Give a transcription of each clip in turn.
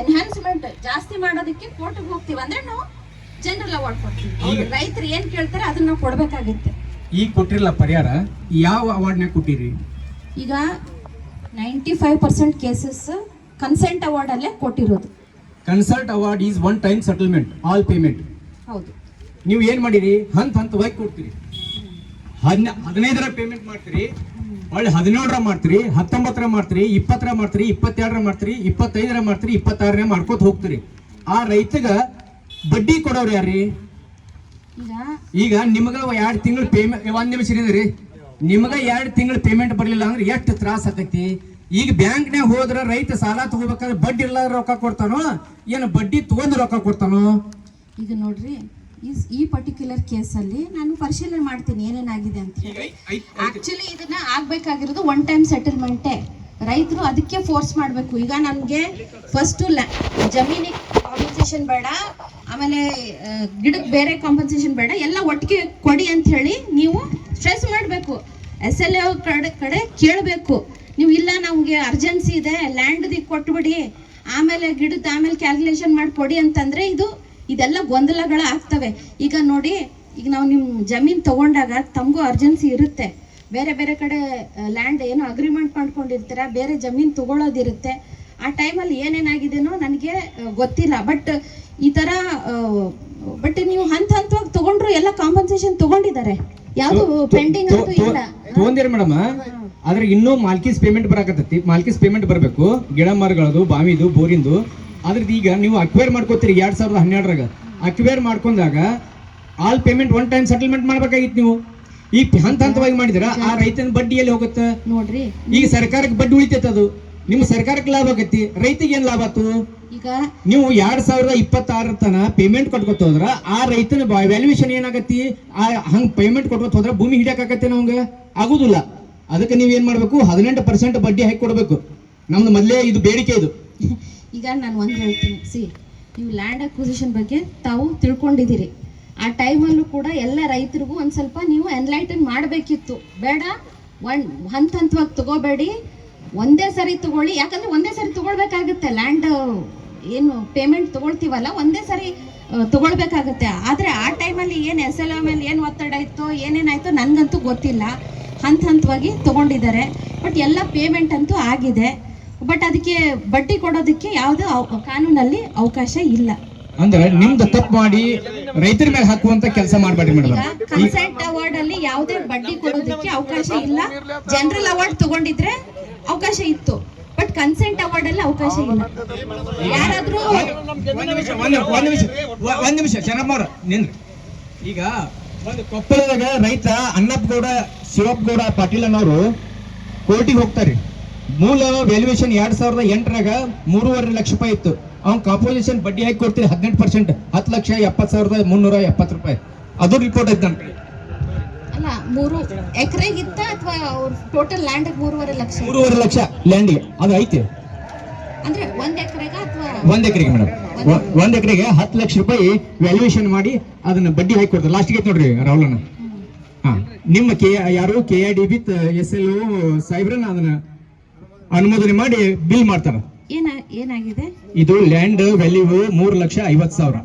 Enhancement ಜಾಸ್ತಿ ಮಾಡೋದಕ್ಕೆ ಕೋರ್ಟ್ಗೆ ಹೋಗ್ತೀವಿ ಅಂದ್ರೆ ನಾವು ಜನರಲ್ ಅವಾರ್ಡ್ ಕೊಡ್ತೀವಿ ಅವ್ರು ರೈತರು ಏನ್ ಕೇಳ್ತಾರೆ ಅದನ್ನ ನಾವು ಕೊಡ್ಬೇಕಾಗುತ್ತೆ. ಈಗ ಕೊಟ್ಟಿರಲ್ಲ ಪರಿಹಾರ ಯಾವ ಅವಾರ್ಡ್ನ ಕೊಟ್ಟಿರಿ? ಈಗ ninety five percent cases consent award ಅಲ್ಲೇ ಕೊಟ್ಟಿರೋದು. Consult award is one time settlement all payment ಹೌದು. ನೀವು ಏನ್ ಮಾಡಿರಿ? ಹಂತ ಹಂತವಾಗಿ ಕೊಡ್ತೀರಿ. ಹದಿನ ಹದಿನೈದರ ಪೇಮೆಂಟ್ ಮಾಡ್ತೀರಿ. ಒಳ್ಳೆ ಹದಿನೇಳರ ಮಾಡ್ತೀರಿ ಹತ್ತೊಂಬತ್ತರ ಮಾಡ್ತೀರಿ ಇಪ್ಪತ್ತರ ಮಾಡ್ತೀರಿ ಇಪ್ಪತ್ತೆರಡರ ಮಾಡ್ತೀರಿ ಇಪ್ಪತ್ತೈದರ ಮಾಡ್ತೀರಿ ಇಪ್ಪತ್ತಾರನೇ ಮಾಡ್ಕೋತ ಹೋಗ್ತೀರಿ. ಆ ರೈತಗ ಬಡ್ಡಿ ಕೊಡೋರು ಯಾರ್ರಿ? ಈಗ ಈಗ ನಿಮಗ ಎರಡು ತಿಂಗಳು ಪೇಮೆಂಟ್ ಒಂದ್ ನಿಮಿಷ ರೀ. ನಿಮಗ ಎರಡು ತಿಂಗಳು ಪೇಮೆಂಟ್ ಬರಲಿಲ್ಲ ಅಂದ್ರೆ ಎಷ್ಟು ತ್ರಾಸ ಆಕೈತಿ? ಈಗ ಬ್ಯಾಂಕ್ನ್ಯಾಗ ಹೋದ್ರ ರೈತ ಸಾಲ ತಗೋಬೇಕಾದ್ರೆ ಬಡ್ಡಿ ಇಲ್ಲ ರೊಕ್ಕ ಕೊಡ್ತಾನೋ ಏನು ಬಡ್ಡಿ ತಗೊಂಡ್ ರೊಕ್ಕ ಕೊಡ್ತಾನೋ? ಈಗ ನೋಡ್ರಿ ಈ ಪರ್ಟಿಕ್ಯುಲರ್ ಕೇಸಲ್ಲಿ ನಾನು ಪರಿಶೀಲನೆ ಮಾಡ್ತೀನಿ ಏನೇನಾಗಿದೆ ಅಂತ ಹೇಳಿ. ಆಕ್ಚುಲಿ ಇದನ್ನ ಆಗ್ಬೇಕಾಗಿರೋದು ಒನ್ ಟೈಮ್ ಸೆಟಲ್ಮೆಂಟೇ ರೈತರು ಅದಕ್ಕೆ ಫೋರ್ಸ್ ಮಾಡಬೇಕು. ಈಗ ನನಗೆ ಫಸ್ಟು ಜಮೀನಿಗೆ ಕಾಂಪನ್ಸೇಷನ್ ಬೇಡ ಆಮೇಲೆ ಗಿಡಕ್ಕೆ ಬೇರೆ ಕಾಂಪನ್ಸೇಷನ್ ಬೇಡ ಎಲ್ಲ ಒಟ್ಟಿಗೆ ಕೊಡಿ ಅಂತ ಹೇಳಿ ನೀವು ಸ್ಟ್ರೆಸ್ ಮಾಡಬೇಕು. ಎಸ್ ಎಲ್ ಎ ಕಡೆ ಕಡೆ ಕೇಳಬೇಕು. ನೀವು ಇಲ್ಲ ನಮಗೆ ಅರ್ಜೆನ್ಸಿ ಇದೆ ಲ್ಯಾಂಡ್ ಕೊಟ್ಬಿಡಿ. ಆಮೇಲೆ ಗಿಡದ ಆಮೇಲೆ ಕ್ಯಾಲ್ಕುಲೇಷನ್ ಮಾಡಿ ಕೊಡಿ ಅಂತಂದ್ರೆ ಇದು ಇದೆಲ್ಲ ಗೊಂದಲಗಳು ಆಗ್ತವೆ ಈಗ ನೋಡಿ ಈಗ ನಾವು ನಿಮ್ಮ ಜಮೀನ್ ತಗೊಂಡಾಗ ತಮಗೂ ಅರ್ಜೆನ್ಸಿ ಇರುತ್ತೆ. ಬೇರೆ ಬೇರೆ ಕಡೆ ಲ್ಯಾಂಡ್ ಏನೋ ಅಗ್ರಿಮೆಂಟ್ ಮಾಡ್ಕೊಂಡಿರ್ತೀರ ಬೇರೆ ಜಮೀನ್ ತಗೊಳ್ಳೋದಿರುತ್ತೆ ಆ ಟೈಮಲ್ಲಿ ಏನೇನಾಗಿದೆನೋ ನನಗೆ ಗೊತ್ತಿಲ್ಲ. ಬಟ್ ಈ ಥರ ಬಟ್ ನೀವು ಹಂತ ಹಂತವಾಗಿ ತಗೊಂಡ್ರು ಎಲ್ಲ ಕಾಂಪನ್ಸೇಷನ್ ತಗೊಂಡಿದ್ದಾರೆ. ಯಾವುದು ಪೆಂಡಿಂಗ್ ಅಂತೂ ಇಲ್ಲ. ತಗೊಂದಿರಿ ಮೇಡಮ್. ಆದ್ರೆ ಇನ್ನೂ ಮಾಲ್ಕೀಸ್ ಪೇಮೆಂಟ್ ಬರಾಕತ್ತೈತಿ. ಮಾಲ್ಕೀಸ್ ಪೇಮೆಂಟ್ ಬರಬೇಕು. ಗಿಡ ಮರಗಳದು ಬಾವಿದು ಬೋರಿಂದು. ಅದ್ರದ್ದು ಈಗ ನೀವು ಅಕ್ವೇರ್ ಮಾಡ್ಕೋತೀರಿ ಎರಡ್ ಸಾವಿರದ ಹನ್ನೆರಡರಾಗ. ಅಕ್ವೇರ್ ಮಾಡ್ಕೊಂಡಾಗ all payment one time settlement ಮಾಡ್ಬೇಕಾಗಿತ್ತು ನೀವು. ಈ ಹಂತ ಹಂತವಾಗಿ ಮಾಡಿದ್ರ ಆ ರೈತನ ಬಡ್ಡಿ ಎಲ್ಲಿ ಹೋಗುತ್ತೆ. ನೋಡ್ರಿ. ಈಗ ಸರ್ಕಾರಕ್ಕೆ ಬಡ್ಡಿ ಉಳಿತೈತೆ ಅದು. ನಿಮ್ಮ ಸರ್ಕಾರಕ್ಕೆ ಲಾಭ ಆಗತ್ತಿ ರೈತಿಗೆ ಏನ್ ಲಾಭ ಆತು? ಈಗ ನೀವು ಎರಡ್ ಸಾವಿರದ ಇಪ್ಪತ್ತಾರ ತನ ಪೇಮೆಂಟ್ ಕೊಟ್ಕೊತ ಹೋದ್ರ ಆ ರೈತನ ವ್ಯಾಲ್ಯೂಯೇಷನ್ ಏನಾಗತ್ತಿ ಆ ಹಂಗ್ ಪೇಮೆಂಟ್ ಕೊಟ್ಕೊತ ಹೋದ್ರ ಭೂಮಿ ಹಿಡಿಯಕಾಗತ್ತೆ ನಮ್ಗೆ ಆಗುದಿಲ್ಲ. ಅದಕ್ಕೆ ನೀವ್ ಏನ್ ಮಾಡ್ಬೇಕು? ಹದಿನೆಂಟು ಪರ್ಸೆಂಟ್ ಬಡ್ಡಿ ಹಾಕಿ ಕೊಡ್ಬೇಕು. ನಮ್ದು ಮೊದ್ಲೇ ಇದು ಬೇಡಿಕೆ ಇದು. ಈಗ ನಾನು ಒಂದು ಹೇಳ್ತೀನಿ. ಸಿ, ನೀವು ಲ್ಯಾಂಡ್ ಅಕ್ವಿಸಿಷನ್ ಬಗ್ಗೆ ತಾವು ತಿಳ್ಕೊಂಡಿದ್ದೀರಿ. ಆ ಟೈಮಲ್ಲೂ ಕೂಡ ಎಲ್ಲ ರೈತರಿಗೂ ಒಂದು ಸ್ವಲ್ಪ ನೀವು ಎನ್ಲೈಟನ್ ಮಾಡಬೇಕಿತ್ತು. ಬೇಡ ಒನ್ ಹಂತ ಹಂತವಾಗಿ ತಗೋಬೇಡಿ. ಒಂದೇ ಸರಿ ತಗೊಳ್ಳಿ. ಯಾಕಂದ್ರೆ ಒಂದೇ ಸರಿ ತಗೊಳ್ಬೇಕಾಗುತ್ತೆ. ಲ್ಯಾಂಡ್ ಏನು ಪೇಮೆಂಟ್ ತಗೊಳ್ತೀವಲ್ಲ, ಒಂದೇ ಸರಿ ತಗೊಳ್ಬೇಕಾಗುತ್ತೆ. ಆದರೆ ಆ ಟೈಮಲ್ಲಿ ಏನು ಎಸ್ ಎಲ್ ಮೇಲೆ ಏನು ಒತ್ತಡ ಇತ್ತೋ, ಏನೇನಾಯಿತೋ ನನಗಂತೂ ಗೊತ್ತಿಲ್ಲ. ಹಂತ ಹಂತವಾಗಿ ತಗೊಂಡಿದ್ದಾರೆ. ಬಟ್ ಎಲ್ಲ ಪೇಮೆಂಟ್ ಅಂತೂ ಆಗಿದೆ. ಬಟ್ ಅದಕ್ಕೆ ಬಡ್ಡಿ ಕೊಡೋದಕ್ಕೆ ಯಾವುದೇ ಕಾನೂನಲ್ಲಿ ಅವಕಾಶ ಇಲ್ಲ. ಅಂದ್ರೆ ನಿಮ್ದು ತಪ್ಪು ಮಾಡಿ ರೈತರ ಮೇಲೆ ಹಾಕುವಂತ ಕೆಲಸ ಮಾಡಬೇಡಿ ಮೇಡಮ್. ಕನ್ಸೆಂಟ್ ಅವಾರ್ಡ್ ಅಲ್ಲಿ ಯಾವುದೇ ಬಡ್ಡಿ ಕೊಡೋದಕ್ಕೆ ಅವಕಾಶ ಇಲ್ಲ. ಜನರಲ್ ಅವಾರ್ಡ್ ತಗೊಂಡಿದ್ರೆ ಅವಕಾಶ ಇತ್ತು. ಬಟ್ ಕನ್ಸೆಂಟ್ ಅವಾರ್ಡ್ ಅಲ್ಲಿ ಅವಕಾಶ ಇಲ್ಲ. ಯಾರಾದ್ರೂ ಒಂದ್ ನಿಮಿಷ ಒಂದ್ ನಿಮಿಷ ಒಂದು ನಿಮಿಷ ಚೆನ್ನಮ್ಮವ್ರ ನಿನ್ರಿ ಈಗ ಒಂದು ಕೊಪ್ಪಳದಾಗ ರೈತ ಅನ್ನಪ್ಪಗೌಡ ಶಿವಪ್ಪಗೌಡ ಪಾಟೀಲ್ ಅನ್ನೋರು ಕೋರ್ಟಿಗೆ ಹೋಗ್ತಾರೆ. ಮೂಲ ವ್ಯಾಲ್ಯೂಯೇಷನ್ ಎರಡ್ ಸಾವಿರದ ಎಂಟರಾಗ ಮೂರುವರೆ ಲಕ್ಷ ರೂಪಾಯಿ ಇತ್ತು. ಅವ್ನ ಕಾಂಪೋಸಿಷನ್ ಬಡ್ಡಿ ಹಾಕಿ ಕೊಡ್ತೀರಿ? ಹದಿನೆಂಟು ಪರ್ಸೆಂಟ್ ಹತ್ತು ಲಕ್ಷ ಎಪ್ಪತ್ತು ಸಾವಿರದ ಮುನ್ನೂರ ಎಪ್ಪತ್ತು ರೂಪಾಯಿ. ಅದು ರಿಪೋರ್ಟ್ ಐತೆ ನನ್ನ ಅಲ್ಲ ಮೂರು ಎಕರೆಗಿತ್ತ ಅಥವಾ ಅವ್ರ ಟೋಟಲ್ ಲ್ಯಾಂಡ್ ಮೂರುವರೆ ಲಕ್ಷ? ಮೂರುವರೆ ಲಕ್ಷ ಲ್ಯಾಂಡ್ಗೆ ಅದು ಐತಿ. ಅಂದ್ರೆ ಒಂದ್ ಎಕರೆಗ ಅಥವಾ ಒಂದ್ ಎಕರೆಗೆ ಮೇಡಮ್. ಒಂದ್ ಎಕರೆಗೆ? ಹತ್ತು ಲಕ್ಷ ರೂಪಾಯಿ ವ್ಯಾಲ್ಯೂಯೇಷನ್ ಮಾಡಿ ಅದನ್ನ ಬಡ್ಡಿ ಹಾಕಿ ಕೊಡ್ತಾರೆ. ಲಾಸ್ಟ್ಗೆ ನೋಡ್ರಿ ರಾಹುಲ್ ಹಾ. ನಿಮ್ಮ ಕೆ ಯಾರು? ಕೆ ಐ ಡಿ ಬಿತ್ ಎಸ್ ಎಲ್ ಸಾಹೇಬ್ರನ್ನ ಅದನ್ನ ಅನುಮೋದನೆ ಮಾಡಿ ಬಿಲ್ ಮಾಡ್ತಾರ. ಏನ ಏನಾಗಿದೆ? ಇದು ಲ್ಯಾಂಡ್ ವ್ಯಾಲ್ಯೂ ಮೂರು ಲಕ್ಷ ಐವತ್ ಸಾವಿರ.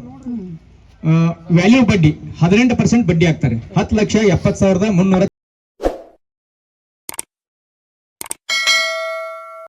ವ್ಯಾಲ್ಯೂ ಬಡ್ಡಿ ಹದಿನೆಂಟು ಪರ್ಸೆಂಟ್ ಬಡ್ಡಿ ಹಾಕ್ತಾರೆ. ಹತ್ತು ಲಕ್ಷ ಎಪ್ಪತ್ತು ಸಾವಿರದ ಮುನ್ನೂರ